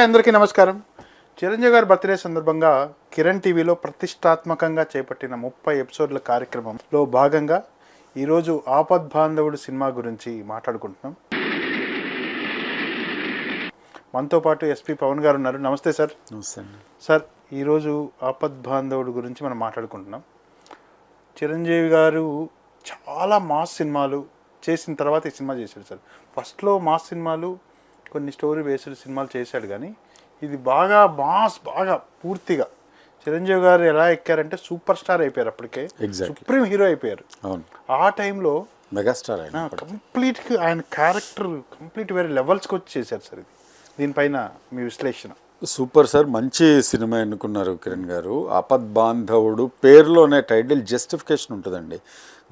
Hi అందరికీ నమస్కారం. చిరంజీవి గారి బర్త్డే సందర్భంగా కిరణ్ టీవీలో ప్రతిష్టాత్మకంగా చేపట్టిన ముప్పై ఎపిసోడ్ల కార్యక్రమంలో భాగంగా ఈరోజు ఆపద్ బాంధవుడు సినిమా గురించి మాట్లాడుకుంటున్నాం. మనతో పాటు ఎస్పి పవన్ గారు ఉన్నారు. నమస్తే సార్. నమస్తే సార్ ఈరోజు ఆపద్ బాంధవుడు గురించి మనం మాట్లాడుకుంటున్నాం. చిరంజీవి గారు చాలా మాస్ సినిమాలు చేసిన తర్వాత ఈ సినిమా చేశాడు సార్. ఫస్ట్లో మాస్ సినిమాలు కొన్ని స్టోరీ బేస్డ్ సినిమాలు చేశాడు కానీ ఇది బాగా మాస్ బాగా పూర్తిగా. చిరంజీవి గారు ఎలా ఎక్కారంటే సూపర్ స్టార్ అయిపోయారు అప్పటికే. సుప్రీం హీరో అయిపోయారు. అవును. ఆ టైంలో మెగాస్టార్ ఆయన కంప్లీట్గా ఆయన క్యారెక్టర్ కంప్లీట్ వేరే లెవెల్స్కి వచ్చి చేశారు సార్ ఇది. దీనిపైన మీ విశ్లేషణ. సూపర్ సార్ మంచి సినిమా ఎన్నుకున్నారు కిరణ్ గారు. ఆపద్ బాంధవుడు పేరులోనే టైటిల్ జస్టిఫికేషన్ ఉంటుందండి.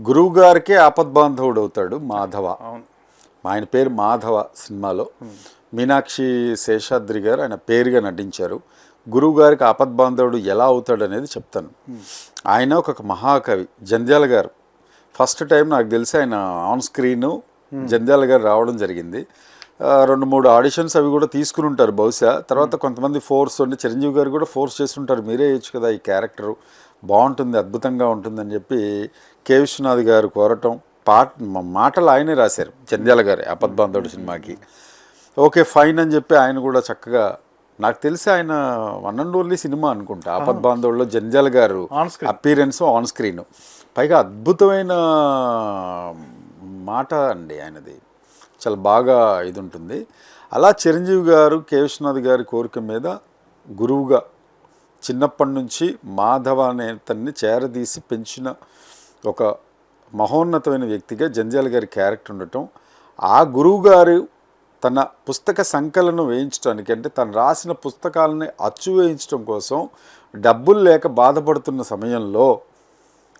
గురువు గారికి ఆపద్ బాంధవుడు అవుతాడు మాధవ. అవును. ఆయన పేరు మాధవ సినిమాలో. మీనాక్షి శేషాద్రి గారు ఆయన పేరుగా నటించారు. గురువు గారికి ఆపద్బాంధవుడు ఎలా అవుతాడు అనేది చెప్తాను. ఆయన ఒక మహాకవి జంధ్యాల గారు. ఫస్ట్ టైం నాకు తెలిసి ఆయన ఆన్ స్క్రీన్ జంధ్యాల గారు రావడం జరిగింది. రెండు మూడు ఆడిషన్స్ అవి కూడా తీసుకుని ఉంటారు బహుశా. తర్వాత కొంతమంది ఫోర్స్ ఉండి చిరంజీవి గారు కూడా ఫోర్స్ చేస్తుంటారు మీరే వేయచ్చు కదా ఈ క్యారెక్టరు. బాగుంటుంది అద్భుతంగా ఉంటుందని చెప్పి కే విశ్వనాథ్ గారు కోరటం పాట మాటలు ఆయనే రాశారు జంధ్యాల గారు అపద్బాంధవుడు సినిమాకి. ఓకే ఫైన్ అని చెప్పి ఆయన కూడా చక్కగా నాకు తెలిసి ఆయన వన్ అండ్ ఓన్లీ సినిమా అనుకుంటా ఆపద్బాంధవుల్లో జంధ్యాల గారు On screen. Appearance on screen. పైగా అద్భుతమైన మాట అండి ఆయనది. చాలా బాగా ఇది ఉంటుంది అలా చిరంజీవి గారు కే. విశ్వనాథ్ గారి కోరిక మీద గురువుగా చిన్నప్పటి నుంచి మాధవ అనే అతన్ని చేరదీసి పెంచిన ఒక మహోన్నతమైన వ్యక్తిగా జంజాల గారి క్యారెక్టర్ ఉండటం ఆ గురువు గారు తన పుస్తక సంకలనం వేయించడానికి అంటే తను రాసిన పుస్తకాలని అచ్చు వేయించడం కోసం డబ్బులు లేక బాధపడుతున్న సమయంలో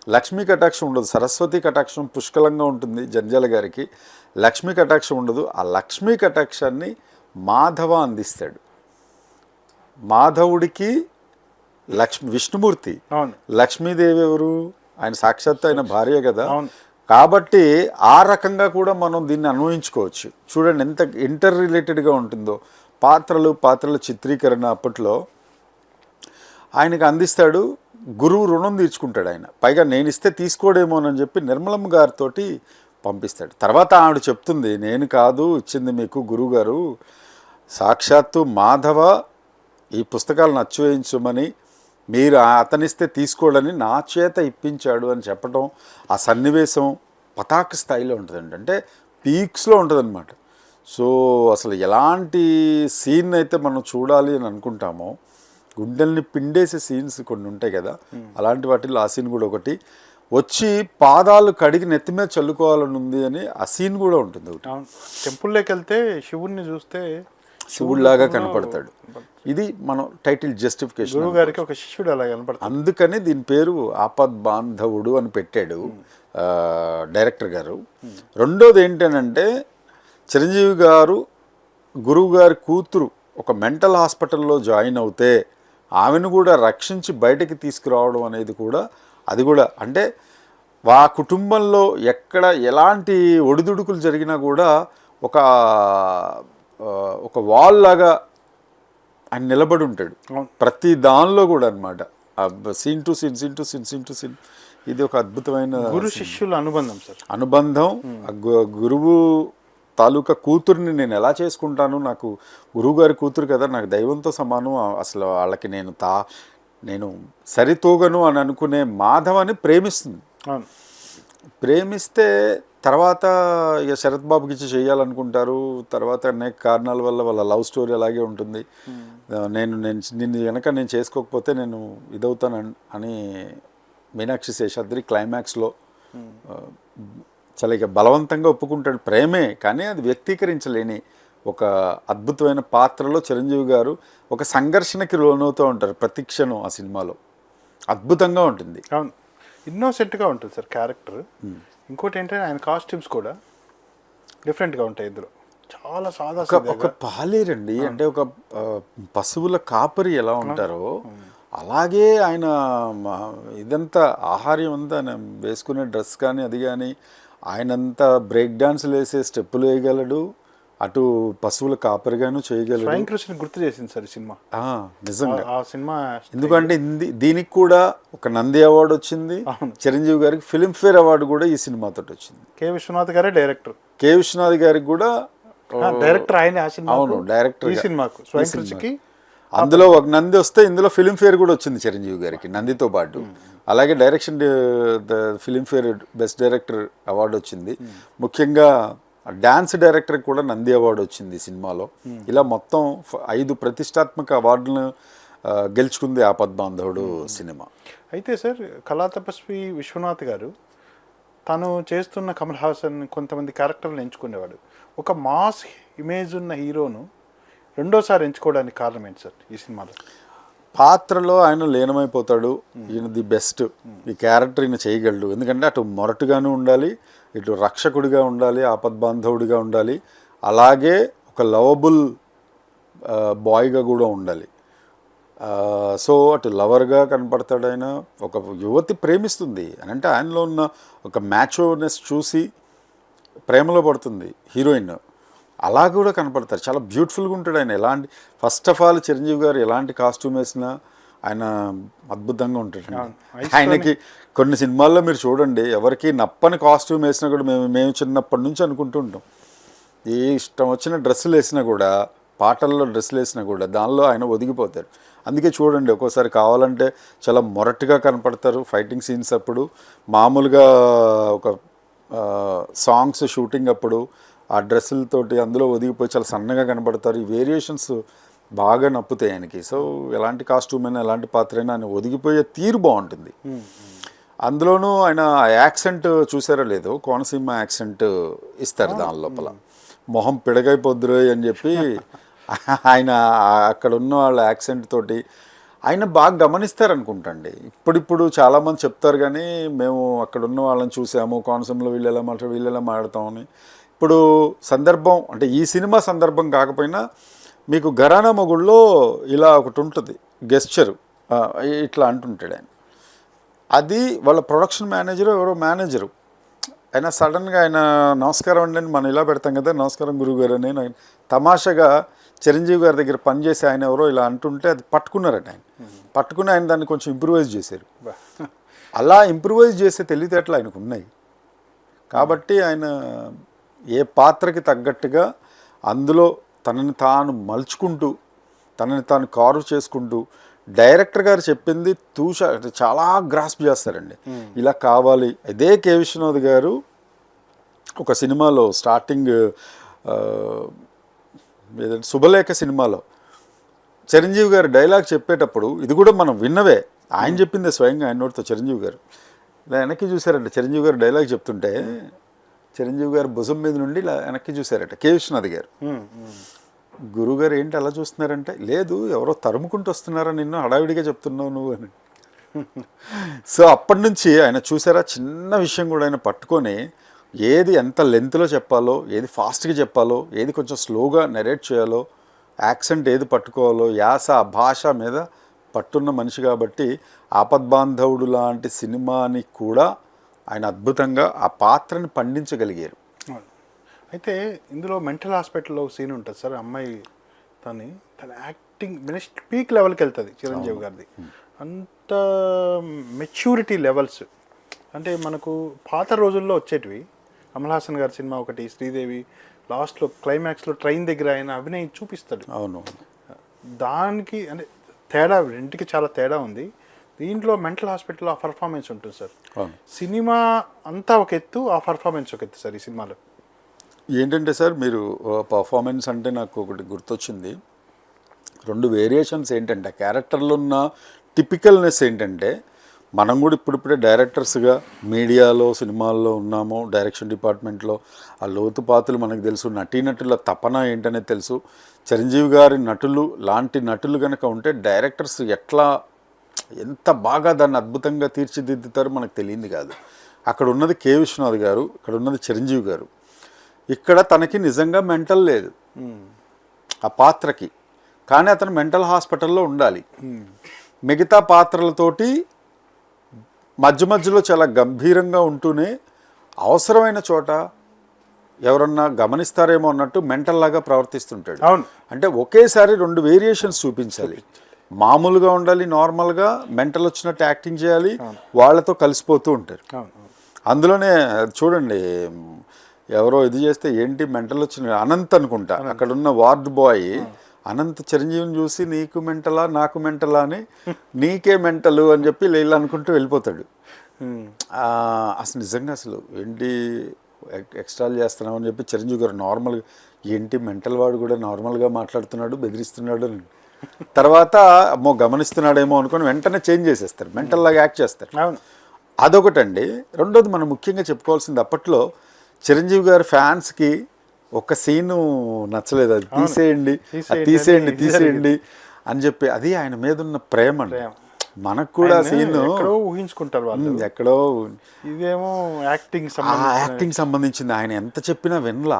లక్ష్మీ కటాక్షం ఉండదు సరస్వతి కటాక్షం పుష్కలంగా ఉంటుంది జంజాల గారికి. లక్ష్మీ కటాక్షం ఉండదు ఆ లక్ష్మీ కటాక్షాన్ని మాధవ అందిస్తాడు. మాధవుడికి లక్ష్మి విష్ణుమూర్తి. లక్ష్మీదేవి ఎవరు? ఆయన సాక్షాత్ ఆయన భార్య కదా. కాబట్టి ఆ రకంగా కూడా మనం దీన్ని అన్వయించుకోవచ్చు. చూడండి ఎంత ఇంటర్ రిలేటెడ్గా ఉంటుందో. పాత్రలు పాత్రల చిత్రీకరణ అప్పట్లో ఆయనకు అందిస్తాడు గురువు రుణం తీర్చుకుంటాడు ఆయన. పైగా నేను ఇస్తే తీసుకోడేమోనని చెప్పి నిర్మలమ్మ గారితోటి పంపిస్తాడు. తర్వాత ఆవిడ చెప్తుంది నేను కాదు ఇచ్చింది మీకు గురువు గారు సాక్షాత్తు మాధవ ఈ పుస్తకాలను అచ్చువేయించమని మీరు అతనిస్తే తీసుకోడని నా చేత ఇప్పించాడు అని చెప్పడం ఆ సన్నివేశం పతాక స్థాయిలో ఉంటుందండి. అంటే పీక్స్లో ఉంటుందన్నమాట. సో అసలు ఎలాంటి సీన్ అయితే మనం చూడాలి అని అనుకుంటామో గుండెల్ని పిండేసే సీన్స్ కొన్ని ఉంటాయి కదా అలాంటి వాటిల్లో ఆ సీన్ కూడా ఒకటి. వచ్చి పాదాలు కడిగి నెత్తి మీద చల్లుకోవాలని ఉంది అని ఆ సీన్ కూడా ఉంటుంది ఒకటి. టెంపుల్లోకి వెళ్తే శివుణ్ణి చూస్తే శివుడిలాగా కనపడతాడు. ఇది మనం టైటిల్ జస్టిఫికేషన్ గారికి ఒక శిష్యుడు అలా కనపడతాడు. అందుకని దీని పేరు ఆపద్ బాంధవుడు అని పెట్టాడు డైరెక్టర్ గారు. రెండోది ఏంటనంటే చిరంజీవి గారు గురువు గారి కూతురు ఒక మెంటల్ హాస్పిటల్లో జాయిన్ అవుతే ఆమెను కూడా రక్షించి బయటకి తీసుకురావడం అనేది కూడా అది కూడా అంటే వా కుటుంబంలో ఎక్కడ ఎలాంటి ఒడిదుడుకులు జరిగినా కూడా ఒక ఒక వాల్ లాగా ఆయన నిలబడి ఉంటాడు. ప్రతి దానిలో కూడా అనమాట scene to scene scene to scene scene to scene. ఇది ఒక అద్భుతమైన గురు శిష్యుల అనుబంధం సార్. అనుబంధం. గురువు తాలూకా కూతుర్ని నేను ఎలా చేసుకుంటాను? నాకు గురువు గారి కూతురు కదా నాకు దైవంతో సమానం. అసలు వాళ్ళకి నేను తా నేను సరితూగను అని అనుకునే మాధవని ప్రేమిస్తుంది. ప్రేమిస్తే తర్వాత ఇక శరత్ బాబుకి ఇచ్చి చేయాలనుకుంటారు. తర్వాత అనేక కారణాల వల్ల వాళ్ళ లవ్ స్టోరీ అలాగే ఉంటుంది. నేను నేను నిన్ను వెనక నేను చేసుకోకపోతే నేను ఇదవుతాను అన్- అని మీనాక్షి శేషాద్రి క్లైమాక్స్లో ఆ, చాలా ఇక బలవంతంగా ఒప్పుకుంటాడు. ప్రేమే కానీ అది వ్యక్తీకరించలేని ఒక అద్భుతమైన పాత్రలో చిరంజీవి గారు ఒక సంఘర్షణకి లోనవుతూ ఉంటారు ప్రతి క్షణం ఆ సినిమాలో. అద్భుతంగా ఉంటుంది. అవును. ఇన్నోసెంట్గా ఉంటుంది సార్ క్యారెక్టర్ ఇంకోటి ఏంటంటే ఆయన కాస్ట్యూమ్స్ కూడా డిఫరెంట్గా ఉంటాయి ఇందులో. చాలా సాదా ఒక పాలేరండి. అంటే ఒక పశువుల కాపరి ఎలా ఉంటారో అలాగే ఆయన ఇదంతా ఆహార్యం అంతా ఆయన వేసుకునే డ్రెస్ కానీ అది కానీ ఆయనంతా బ్రేక్ డాన్స్లు వేసే స్టెప్పులు వేయగలడు. అటు పశువుల కాపరిగాను చేయగలడు స్వయం కృషిని గుర్తు చేసింది సార్ సినిమా. నిజంగా. ఆ సినిమా ఎందుకంటే దీనికి కూడా ఒక నంది అవార్డు వచ్చింది. చిరంజీవి గారికి ఫిలింఫేర్ అవార్డు కూడా ఈ సినిమాతో వచ్చింది. కె విశ్వనాథ్ గారే డైరెక్టర్. కె విశ్వనాథ్ గారికి కూడా డైరెక్టర్ ఆయన అవును డైరెక్టర్ ఈ సినిమాకు స్వయం కృషికి అందులో ఒక నంది వస్తే ఇందులో ఫిలింఫేర్ కూడా వచ్చింది చిరంజీవి గారికి నందితో పాటు. అలాగే direction filmfare best director award వచ్చింది. ముఖ్యంగా డాన్స్ డైరెక్టర్ కూడా నంది అవార్డు వచ్చింది ఈ సినిమాలో. ఇలా మొత్తం ఐదు ప్రతిష్టాత్మక అవార్డులను ఆ, గెలుచుకుంది ఆపద్బాంధవుడు సినిమా. అయితే సార్ కళా తపస్వి విశ్వనాథ్ గారు తను చేస్తున్న కమల్ హాసన్ కొంతమంది క్యారెక్టర్లు ఎంచుకునేవాడు. ఒక మాస్ ఇమేజ్ ఉన్న హీరోను రెండోసారి ఎంచుకోవడానికి కారణం ఏంటి సార్ ఈ సినిమాలో? పాత్రలో ఆయన లీనమైపోతాడు. ఈయన ది బెస్ట్. ఈ క్యారెక్టర్ ఈయన చేయగలడు. ఎందుకంటే అటు మొరటుగాను ఉండాలి ఇటు రక్షకుడిగా ఉండాలి ఆపద్బాంధవుడిగా ఉండాలి. అలాగే ఒక లవబుల్ బాయ్గా కూడా ఉండాలి. సో అటు లవర్గా కనపడతాడు ఆయన. ఒక యువతి ప్రేమిస్తుంది. అని అంటే ఆయనలో ఉన్న ఒక మ్యాచోనెస్ చూసి ప్రేమలో పడుతుంది హీరోయిన్. అలా కూడా కనపడతారు. చాలా బ్యూటిఫుల్గా ఉంటాడు ఆయన. ఎలాంటి ఫస్ట్ ఆఫ్ ఆల్ చిరంజీవి గారు ఎలాంటి కాస్ట్యూమ్ వేసినా ఆయన అద్భుతంగా ఉంటాడు ఆయనకి కొన్ని సినిమాల్లో మీరు చూడండి ఎవరికి నప్పని కాస్ట్యూమ్ వేసినా కూడా మేము మేము చిన్నప్పటి నుంచి అనుకుంటూ ఉంటాం. ఏ ఇష్టం వచ్చిన డ్రెస్సులు వేసినా కూడా పాటల్లో డ్రెస్సులు వేసినా కూడా దానిలో ఆయన ఒదిగిపోతారు. అందుకే చూడండి ఒక్కోసారి కావాలంటే చాలా మొరటుగా కనపడతారు ఫైటింగ్ సీన్స్ అప్పుడు. మామూలుగా ఒక సాంగ్స్ షూటింగ్ అప్పుడు ఆ డ్రెస్సులతోటి అందులో ఒదిగిపోయి చాలా సన్నగా కనపడతారు ఈ వేరియేషన్స్ బాగా నప్పుతాయి ఆయనకి. సో ఎలాంటి కాస్ట్యూమ్ అయినా ఎలాంటి పాత్ర అయినా ఆయన ఒదిగిపోయే తీరు బాగుంటుంది. అందులోనూ ఆయన యాక్సెంట్ చూసారో లేదో కోనసీమ యాక్సెంట్ ఇస్తారు దాని లోపల. మొహం పిడగైపోద్దురోయ్ అని చెప్పి ఆయన అక్కడ ఉన్న వాళ్ళ యాక్సెంట్ తోటి ఆయన బాగా గమనిస్తారనుకుంటండి. ఇప్పుడిప్పుడు చాలామంది చెప్తారు కానీ మేము అక్కడ ఉన్న వాళ్ళని చూసాము కోనసీమలో వీళ్ళు ఎలా మాట్లాడు వీళ్ళు ఎలా మాట్లాడతామని ఇప్పుడు సందర్భం అంటే ఈ సినిమా సందర్భం కాకపోయినా మీకు ఘరానా మొగుళ్ళో ఇలా ఒకటి ఉంటుంది గెస్చరు ఇట్లా అంటుంటాడు ఆయన. అది వాళ్ళ ప్రొడక్షన్ మేనేజరు ఎవరో మేనేజరు. ఆయన సడన్గా ఆయన నమస్కారం అండి అని మనం ఇలా పెడతాం కదా నమస్కారం గురుగారు అని ఆయన చిరంజీవి గారి దగ్గర పనిచేసి ఆయన ఎవరో ఇలా అంటుంటే అది పట్టుకున్నారట ఆయన. పట్టుకుని ఆయన దాన్ని కొంచెం ఇంప్రూవైజ్ చేశారు. అలా ఇంప్రూవైజ్ చేసే తెలివితేటలు ఆయనకు ఉన్నాయి. కాబట్టి ఆయన ఏ పాత్రకి తగ్గట్టుగా అందులో తనని తాను మలుచుకుంటూ తనని తాను కారు చేసుకుంటూ డైరెక్టర్ గారు చెప్పింది తూష అంటే చాలా గ్రాస్ప్ చేస్తారండి. ఇలా కావాలి. అదే కే విశ్వనాథ్ గారు ఒక సినిమాలో స్టార్టింగ్ ఏదంటే శుభలేఖ సినిమాలో. చిరంజీవి గారు డైలాగ్ చెప్పేటప్పుడు ఇది కూడా మనం విన్నవే. ఆయన చెప్పిందే స్వయంగా ఆయన నోటితో చిరంజీవి గారు. ఇలా వెనక్కి చూసారంట చిరంజీవి గారు డైలాగ్ చెప్తుంటే చిరంజీవి గారు భుజం మీద నుండి ఇలా వెనక్కి చూసారట కే. విశ్వనాథ్ గారు. గురుగారు ఏంటి అలా చూస్తున్నారంటే లేదు ఎవరో తరుముకుంటూ వస్తున్నారా నిన్ను? హడావిడిగా చెప్తున్నావు నువ్వు అని. సో అప్పటి నుంచి ఆయన చూసారా? చిన్న విషయం కూడా ఆయన పట్టుకొని ఏది ఎంత లెంత్లో చెప్పాలో ఏది ఫాస్ట్గా చెప్పాలో ఏది కొంచెం స్లోగా నెరేట్ చేయాలో యాక్సెంట్ ఏది పట్టుకోవాలో యాస భాష మీద పట్టున్న మనిషి కాబట్టి ఆపద్బాంధవుడు లాంటి సినిమాని కూడా ఆయన అద్భుతంగా ఆ పాత్రని పండించగలిగారు. అయితే ఇందులో మెంటల్ హాస్పిటల్లో సీన్ ఉంటుంది సార్ అమ్మాయి తని తన యాక్టింగ్ నెక్స్ట్ పీక్ లెవెల్కి వెళ్తుంది చిరంజీవి గారిది. అంత మెచ్యూరిటీ లెవెల్స్ అంటే మనకు పాత రోజుల్లో వచ్చేటివి కమల్ హాసన్ గారి సినిమా ఒకటి శ్రీదేవి లాస్ట్లో క్లైమాక్స్లో ట్రైన్ దగ్గర ఆయన అభినయం చూపిస్తాడు. అవును. దానికి అంటే తేడా రెంటికి చాలా తేడా ఉంది. దీంట్లో మెంటల్ హాస్పిటల్లో ఆ పర్ఫార్మెన్స్ ఉంటుంది సార్. సినిమా అంతా ఒక ఎత్తు ఆ పర్ఫార్మెన్స్ ఒక ఎత్తు సార్ ఈ సినిమాలో. ఏంటంటే సార్ మీరు పర్ఫార్మెన్స్ అంటే నాకు ఒకటి గుర్తొచ్చింది. రెండు వేరియేషన్స్ ఏంటంటే క్యారెక్టర్లో ఉన్న టిపికల్నెస్ ఏంటంటే మనం కూడా ఇప్పుడిప్పుడే డైరెక్టర్స్గా మీడియాలో సినిమాల్లో ఉన్నాము డైరెక్షన్ డిపార్ట్మెంట్లో. ఆ లోతుపాతులు మనకు తెలుసు. నటీనటుల తపన ఏంటనేది తెలుసు. చిరంజీవి గారి నటులు లాంటి నటులు కనుక ఉంటే డైరెక్టర్స్ ఎట్లా ఎంత బాగా దాన్ని అద్భుతంగా తీర్చిదిద్దుతారో మనకు తెలియంది కాదు. అక్కడ ఉన్నది కె. విశ్వనాథ్ గారు ఇక్కడ ఉన్నది చిరంజీవి గారు. ఇక్కడ తనకి నిజంగా మెంటల్ లేదు. ఆ పాత్రకి. కానీ అతను మెంటల్ హాస్పిటల్లో ఉండాలి. మిగతా పాత్రలతోటి మధ్య మధ్యలో చాలా గంభీరంగా ఉంటూనే అవసరమైన చోట ఎవరన్నా గమనిస్తారేమో అన్నట్టు మెంటల్ లాగా ప్రవర్తిస్తుంటాడు. అవును. అంటే ఒకేసారి రెండు వేరియేషన్స్ చూపించాలి. మామూలుగా ఉండాలి నార్మల్గా మెంటల్ వచ్చినట్టు యాక్టింగ్ చేయాలి వాళ్ళతో కలిసిపోతూ ఉంటారు. అందులోనే చూడండి ఎవరో ఇది చేస్తే ఏంటి మెంటల్ వచ్చిన అనంత్ అనుకుంటా అక్కడ ఉన్న వార్డ్ బాయ్ అనంత్ చిరంజీవిని చూసి నీకు మెంటలా నాకు మెంటలా అని నీకే మెంటలు అని చెప్పి వీళ్ళు అనుకుంటూ వెళ్ళిపోతాడు. అసలు నిజంగా అసలు ఏంటి ఎక్- ఎక్స్ట్రాలు చేస్తున్నావు అని చెప్పి చిరంజీవి గారు నార్మల్గా ఏంటి మెంటల్ వాడు కూడా నార్మల్గా మాట్లాడుతున్నాడు బెదిరిస్తున్నాడు అని. తర్వాత అమ్మో గమనిస్తున్నాడేమో అనుకొని వెంటనే చేంజ్ చేసేస్తారు మెంటల్ లాగా యాక్ట్ చేస్తారు. అదొకటండి. రెండోది మనం ముఖ్యంగా చెప్పుకోవాల్సింది అప్పట్లో చిరంజీవి గారి ఫ్యాన్స్కి ఒక సీను నచ్చలేదు. అది తీసేయండి. తీసేయండి తీసేయండి అని చెప్పి అది ఆయన మీద ఉన్న ప్రేమ అండి. మనకు కూడా సీన్ ఎక్కడో ఊహించుకుంటారు వాళ్ళు. ఎక్కడో ఇదేమో యాక్టింగ్ యాక్టింగ్ సంబంధించింది. ఆయన ఎంత చెప్పినా వినలా.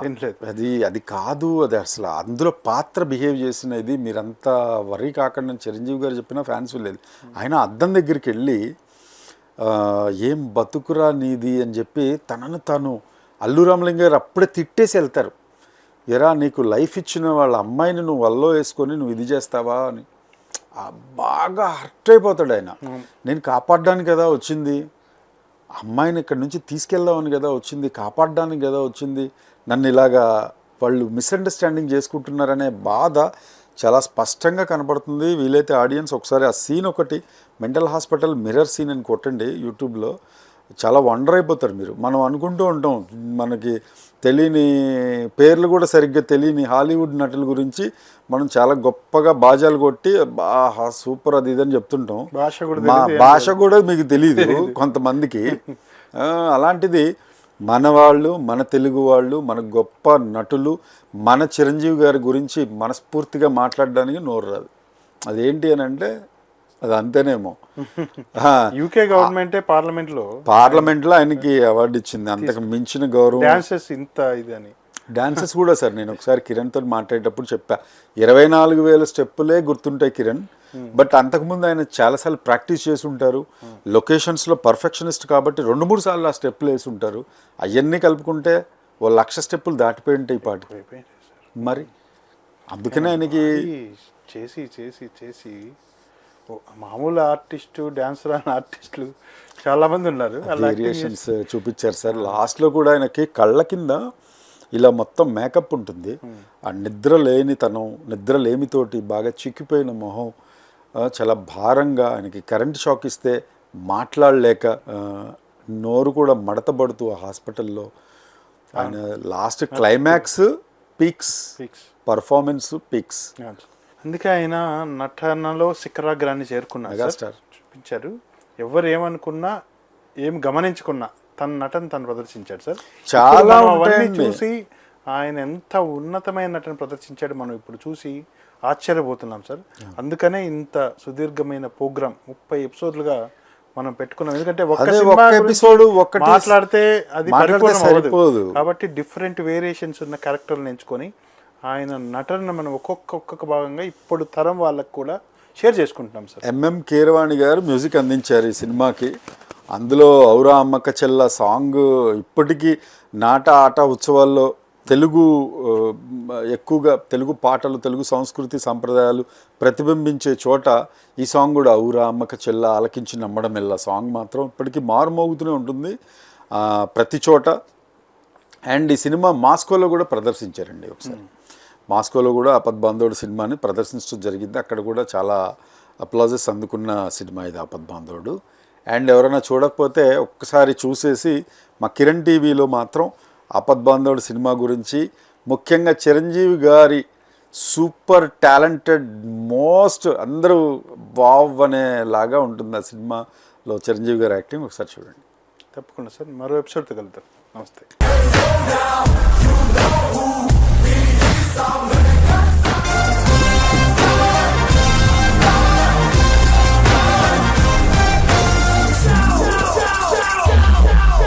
అది అది కాదు అది అసలు అందులో పాత్ర బిహేవ్ చేసినది మీరంతా వరి కాకుండా చిరంజీవి గారు చెప్పినా ఫ్యాన్స్ లేదు ఆయన అద్దం దగ్గరికి వెళ్ళి ఏం బతుకురా నీది అని చెప్పి తనను తాను అల్లు రామలింగ గారు అప్పుడే తిట్టేసి వెళ్తారు. ఎరా నీకు లైఫ్ ఇచ్చిన వాళ్ళ అమ్మాయిని నువ్వు వల్లో వేసుకొని నువ్వు ఇది చేస్తావా అని. బాగా హర్ట్ అయిపోతాడు ఆయన. నేను కాపాడడానికి కదా వచ్చింది. అమ్మాయిని ఇక్కడ నుంచి తీసుకెళ్దామని కదా వచ్చింది. కాపాడడానికి కదా వచ్చింది. నన్ను ఇలాగా వాళ్ళు మిస్అండర్స్టాండింగ్ చేసుకుంటున్నారనే బాధ చాలా స్పష్టంగా కనపడుతుంది. వీలైతే ఆడియన్స్ ఒకసారి ఆ సీన్ ఒకటి మెంటల్ హాస్పిటల్ మిర్రర్ సీన్ అని కొట్టండి యూట్యూబ్లో. చాలా వండర్ అయిపోతారు మీరు. మనం అనుకుంటూ ఉంటాం మనకి తెలియని పేర్లు కూడా సరిగ్గా తెలియని హాలీవుడ్ నటుల గురించి మనం చాలా గొప్పగా బాజాలు కొట్టి బాగా సూపర్ అది ఇదని చెప్తుంటాం. భాష కూడా భాష కూడా మీకు తెలియదు కొంతమందికి. అలాంటిది మన వాళ్ళు మన తెలుగు వాళ్ళు మన గొప్ప నటులు మన చిరంజీవి గారి గురించి మనస్ఫూర్తిగా మాట్లాడడానికి నోరు రాదు. అదేంటి అని అంటే అది అంతేనేమో. యూకే గవర్నమెంటే పార్లమెంట్లో పార్లమెంట్లో ఆయనకి అవార్డు ఇచ్చింది. అంతకు మించిన గౌరవం. డాన్సెస్ ఇంత ఇది అని. డాన్సెస్ కూడా సార్ నేను ఒకసారి కిరణ్తో మాట్లాడేటప్పుడు చెప్పా. ఇరవై నాలుగు వేల స్టెప్పులే గుర్తుంటాయి కిరణ్. బట్ అంతకుముందు ఆయన చాలాసార్లు ప్రాక్టీస్ చేసి ఉంటారు. లొకేషన్స్లో పర్ఫెక్షనిస్ట్ కాబట్టి రెండు మూడు సార్లు ఆ స్టెప్పులు వేసి ఉంటారు. అవన్నీ కలుపుకుంటే ఓ లక్ష స్టెప్పులు దాటిపోయి ఉంటాయి సార్. మరి అందుకనే ఆయనకి చేసి చేసి చేసి మామూలు ఆర్టిస్టు డాన్సర్ అని ఆర్టిస్టులు చాలా మంది ఉన్నారు. వేరియేషన్స్ చూపించారు సార్. లాస్ట్లో కూడా ఆయనకి కళ్ళ కింద ఇలా మొత్తం మేకప్ ఉంటుంది. ఆ నిద్ర లేనితనం నిద్ర లేమితోటి బాగా చిక్కిపోయిన మొహం చాలా భారంగా ఆయనకి కరెంట్ షాక్ ఇస్తే మాట్లాడలేక నోరు కూడా మడతబడుతూ ఆ హాస్పిటల్లో ఆయన last climax peaks. Performance peaks. అందుకే ఆయన నటనలో శిఖరాగ్రాన్ని చేరుకున్నారు చూపించారు. ఎవరు ఏమనుకున్నా ఏం గమనించుకున్నా తన నటన తను ప్రదర్శించాడు సార్. చాలా అవన్నీ. చూసి ఆయన ఎంత ఉన్నతమైన నటన ప్రదర్శించాడు మనం ఇప్పుడు చూసి ఆశ్చర్యపోతున్నాం సార్. అందుకనే ఇంత సుదీర్ఘమైన ప్రోగ్రామ్ ముప్పై ఎపిసోడ్లుగా మనం పెట్టుకున్నాం. ఎందుకంటే ఒక్క ఎపిసోడ్ మాట్లాడితే అది సరిపోదు. కాబట్టి డిఫరెంట్ వేరియేషన్స్ ఉన్న క్యారెక్టర్లను ఎంచుకొని ఆయన నటన మనం ఒక్కొక్క ఒక్కొక్క భాగంగా ఇప్పుడు తరం వాళ్ళకు కూడా షేర్ చేసుకుంటున్నాం సార్. ఎంఎం కీరవాణి గారు మ్యూజిక్ అందించారు ఈ సినిమాకి. అందులో ఔరా అమ్మక్క చెల్ల సాంగ్ ఇప్పటికీ నాట ఆట ఉత్సవాల్లో తెలుగు ఎక్కువగా తెలుగు పాటలు తెలుగు సంస్కృతి సంప్రదాయాలు ప్రతిబింబించే చోట ఈ సాంగ్ కూడా ఔరా అమ్మక చెల్ల ఆలకించి నమ్మడం ఎల్ల సాంగ్ మాత్రం ఇప్పటికీ మారుమోగుతూనే ఉంటుంది. ప్రతి చోట. అండ్ ఈ సినిమా మాస్కోలో కూడా ప్రదర్శించారండి ఒకసారి. మాస్కోలో కూడా అపద్బాంధవుడు సినిమాని ప్రదర్శించడం జరిగింది. అక్కడ కూడా చాలా అప్లాజెస్ అందుకున్న సినిమా ఇది అపద్బాంధవుడు అండ్ ఎవరైనా చూడకపోతే ఒక్కసారి చూసేసి మా కిరణ్ టీవీలో మాత్రం అపద్బాంధవుడు సినిమా గురించి ముఖ్యంగా చిరంజీవి గారి సూపర్ టాలెంటెడ్ మోస్ట్ అందరూ వావ్ అనేలాగా ఉంటుంది ఆ సినిమాలో చిరంజీవి గారి యాక్టింగ్. ఒకసారి చూడండి. తప్పకుండా సార్. మరో ఎపిసోడ్తో కలుద్దాం. నమస్తే. Some